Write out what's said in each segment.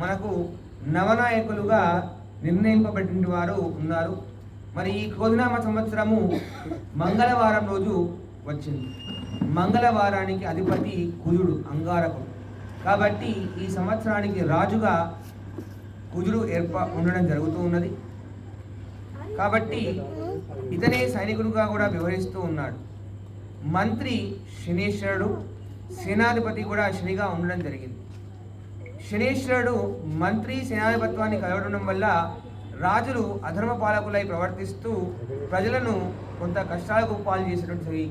మనకు నవనాయకులుగా నిర్ణయింపబడిన వారు ఉన్నారు. మరి ఈ కోదినామ సంవత్సరము మంగళవారం రోజు వచ్చింది. మంగళవారానికి అధిపతి కుజుడు అంగారకుడు. కాబట్టి ఈ సంవత్సరానికి రాజుగా కుజుడు ఏర్పా ఉండడం జరుగుతూ ఉన్నది. కాబట్టి ఇతనే సైనికుడుగా కూడా వ్యవహరిస్తూ ఉన్నాడు. మంత్రి శనీశ్వరుడు సేనాధిపతి కూడా శనిగా ఉండడం జరిగింది. శనీశ్వరుడు మంత్రి సేనాధిపత్వాన్ని కలవడం వల్ల రాజులు అధర్మ పాలకులై ప్రవర్తిస్తూ ప్రజలను కొంత కష్టాలకు పాలు చేసేటువంటి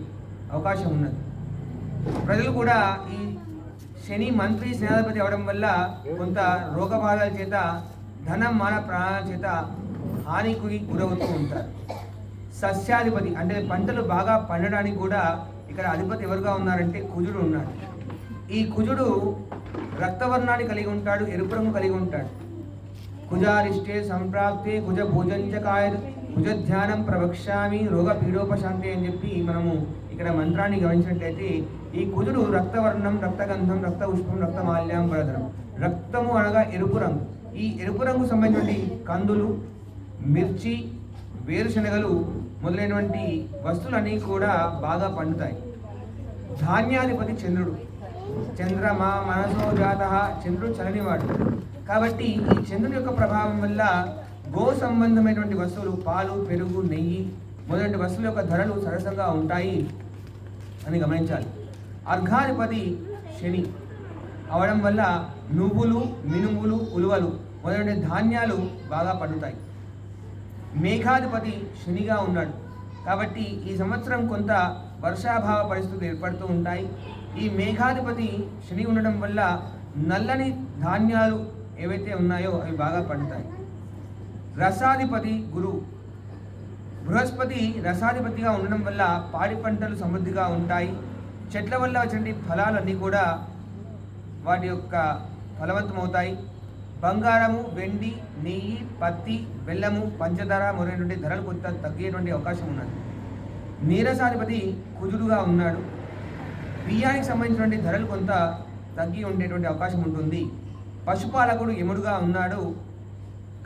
అవకాశం ఉన్నది. ప్రజలు కూడా ఈ శని మంత్రి సేనాధిపతి అవడం వల్ల కొంత రోగబాధల చేత ధనం మాన ప్రాణాల చేత హానికి గురవుతూ ఉంటారు. సస్యాధిపతి అంటే పంటలు బాగా పండడానికి కూడా ఇక్కడ అధిపతి ఎవరుగా ఉన్నారంటే కుజుడు ఉన్నాడు. ఈ కుజుడు రక్తవర్ణాన్ని కలిగి ఉంటాడు ఎరుపు రంగు కలిగి ఉంటాడు. కుజారిష్టే సంప్రాప్తే కుజ భోజంచకాయ కుజ ధ్యానం ప్రవక్ష్యామి రోగ పీడోపశాంతి అని చెప్పి మనము ఇక్కడ మంత్రాన్ని గమనించినట్లయితే ఈ కుజుడు రక్తవర్ణం రక్తగంధం రక్త పుష్పం రక్తమాల్యం వరదనం. రక్తము అనగా ఎరుపు రంగు. ఈ ఎరుపు రంగు సంబంధించిన కందులు మిర్చి వేరుశనగలు మొదలైనటువంటి వస్తువులన్నీ కూడా బాగా పండుతాయి. ధాన్యాధిపతి చంద్రుడు. చంద్రమా మనసో జాత చంద్రుడు చలనివాడు. కాబట్టి ఈ చంద్రుని యొక్క ప్రభావం వల్ల గో సంబంధమైనటువంటి వస్తువులు పాలు పెరుగు నెయ్యి మొదటి వస్తువుల యొక్క ధరలు సరసంగా ఉంటాయి అని గమనించాలి. అర్ఘాధిపతి శని అవడం వల్ల నువ్వులు మినుములు ఉలువలు మొదలైన ధాన్యాలు బాగా పండుతాయి. మేఘాధిపతి శనిగా ఉన్నాడు. కాబట్టి ఈ సంవత్సరం కొంత వర్షాభావ పరిస్థితులు ఏర్పడుతూ ఉంటాయి. ఈ మేఘాధిపతి శని ఉండడం వల్ల నల్లని ధాన్యాలు ఏవైతే ఉన్నాయో అవి బాగా పండుతాయి. రసాధిపతి గురువు బృహస్పతి రసాధిపతిగా ఉండడం వల్ల పాడి పంటలు సమృద్ధిగా ఉంటాయి. చెట్ల వల్ల వచ్చిన ఫలాలన్నీ కూడా వాటి యొక్క ఫలవంతమవుతాయి. బంగారము వెండి నెయ్యి పత్తి బెల్లము పంచదార మొదలైనటువంటి ధరలు కొంత తగ్గేటువంటి అవకాశం ఉన్నది. నీరసాధిపతి కుజుడుగా ఉన్నాడు. బియ్యానికి సంబంధించినటువంటి ధరలు కొంత తగ్గి ఉండేటువంటి అవకాశం ఉంటుంది. పశుపాలకుడు ఎముడుగా ఉన్నాడు.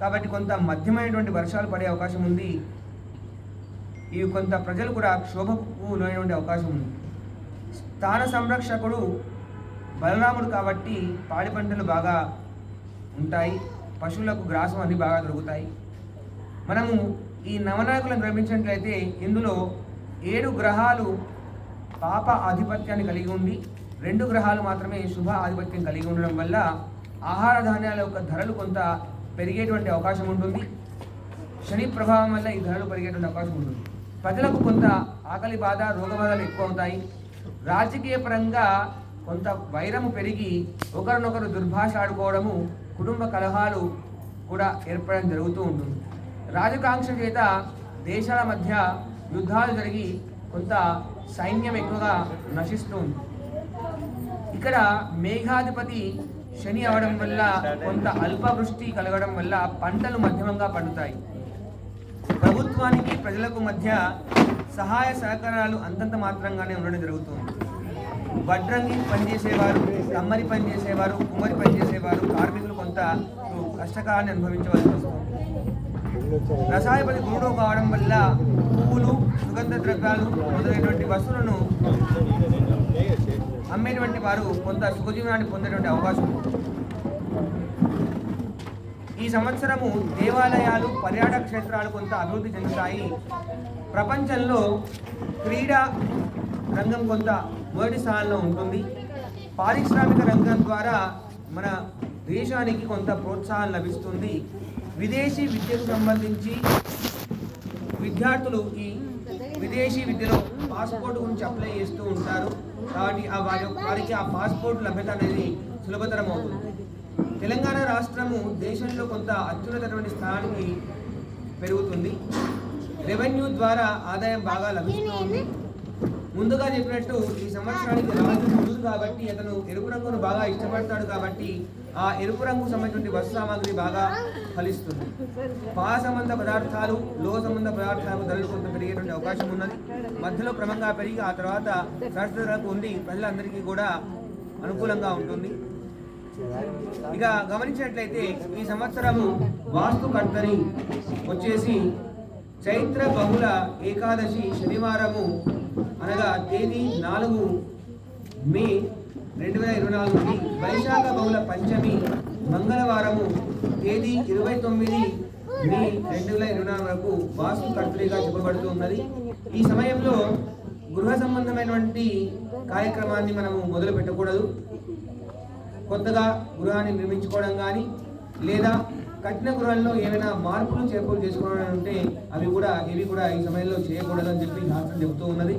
కాబట్టి కొంత మధ్యమైనటువంటి వర్షాలు పడే అవకాశం ఉంది. ఇవి కొంత ప్రజలు కూడా క్షోభకు లోనటువంటి అవకాశం ఉంది. స్థాన సంరక్షకుడు బలరాముడు కాబట్టి పాడి పంటలు బాగా ఉంటాయి. పశువులకు గ్రాసం అన్ని బాగా దొరుకుతాయి. మనము ఈ నవనాయకులను గ్రహించినట్లయితే ఇందులో ఏడు గ్రహాలు పాప ఆధిపత్యాన్ని కలిగి ఉండి రెండు గ్రహాలు మాత్రమే శుభ ఆధిపత్యం కలిగి ఉండడం వల్ల ఆహార ధాన్యాల యొక్క ధరలు కొంత పెరిగేటువంటి అవకాశం ఉంటుంది. శని ప్రభావం వల్ల ఈ ధరలు పెరిగేటువంటి అవకాశం ఉంటుంది. ప్రజలకు కొంత ఆకలి బాధ రోగ బాధలు ఎక్కువ అవుతాయి రాజకీయ పరంగా కొంత వైరము పెరిగి ఒకరినొకరు దుర్భాష ఆడుకోవడము కుటుంబ కలహాలు కూడా ఏర్పడడం జరుగుతూ ఉంటుంది. రాజకాంక్ష చేత దేశాల మధ్య యుద్ధాలు జరిగి కొంత సైన్యం ఎక్కువగా నశిస్తూ ఉంది. ఇక్కడ మేఘాధిపతి శని అవడం వల్ల కొంత అల్పవృష్టి కలగడం వల్ల పంటలు మధ్యమంగా పండుతాయి. ప్రభుత్వానికి ప్రజలకు మధ్య సహాయ సహకారాలు అంతంత మాత్రంగానే ఉండడం జరుగుతుంది. వడ్రంగి పనిచేసేవారు కమ్మరి పనిచేసేవారు కుమ్మరి పనిచేసేవారు కార్మికులు కొంత కష్టకాలాన్ని అనుభవించవలసి వస్తుంది. రసాయపతి గురుడు కావడం వల్ల పువ్వులు సుగంధ ద్రవ్యాలు మొదలైనటువంటి వస్తువులను అమ్మేటువంటి వారు కొంత సుఖజీవనాన్ని పొందేటువంటి అవకాశం ఈ సంవత్సరము దేవాలయాలు పర్యాటక క్షేత్రాలు కొంత అభివృద్ధి చెందుతాయి. ప్రపంచంలో క్రీడా రంగం కొంత మొదటి స్థానంలో ఉంటుంది. పారిశ్రామిక రంగం ద్వారా మన దేశానికి కొంత ప్రోత్సాహం లభిస్తుంది. విదేశీ విద్యకు సంబంధించి విద్యార్థులు ఈ విదేశీ విద్యలో పాస్పోర్ట్ గురించి అప్లై చేస్తూ ఉంటారు. కాబట్టి ఆ వారి వారికి ఆ పాస్పోర్ట్ లభ్యత అనేది సులభతరం అవుతుంది తెలంగాణ రాష్ట్రము దేశంలో కొంత అత్యున్నతమైన స్థానానికి పెరుగుతుంది. రెవెన్యూ ద్వారా ఆదాయం బాగా లభిస్తుంది. ముందుగా చెప్పినట్టు ఈ సంవత్సరానికి రాజు గురువు కాబట్టి అతను ఎరుపు రంగును బాగా ఇష్టపడతాడు కాబట్టి ఆ ఎరుపు రంగు సంబంధించిన వస్తు సామాగ్రి బాగా ఫలిస్తుంది. పా సంబంధ పదార్థాలు లో సంబంధ పదార్థాలకు ధరలు కొంత పెరిగేటువంటి అవకాశం ఉన్నది. మధ్యలో క్రమంగా పెరిగి ఆ తర్వాత సరస ధరకు ఉండి ప్రజలందరికీ కూడా అనుకూలంగా ఉంటుంది. ఇక గమనించినట్లయితే ఈ సంవత్సరము వాస్తుకర్తని వచ్చేసి చైత్ర బహుళ ఏకాదశి శనివారము అనగా తేదీ నాలుగు మే రెండు వేల ఇరవై నాలుగుని వైశాఖ బహుళ పంచమి మంగళవారము తేదీ ఇరవై తొమ్మిది మే రెండు వేల ఇరవై నాలుగు వరకు వాసు కర్తరిగా చెప్పబడుతూ ఉన్నది. ఈ సమయంలో గృహ సంబంధమైనటువంటి కార్యక్రమాన్ని మనము మొదలు పెట్టకూడదు. కొత్తగా గృహాన్ని నిర్మించుకోవడం కానీ లేదా కఠిన గృహంలో ఏమైనా మార్పులు చేర్పులు చేసుకోవడం ఉంటే అవి కూడా ఇవి కూడా ఈ సమయంలో చేయకూడదని చెప్పి శాస్త్రం చెబుతూ ఉన్నది.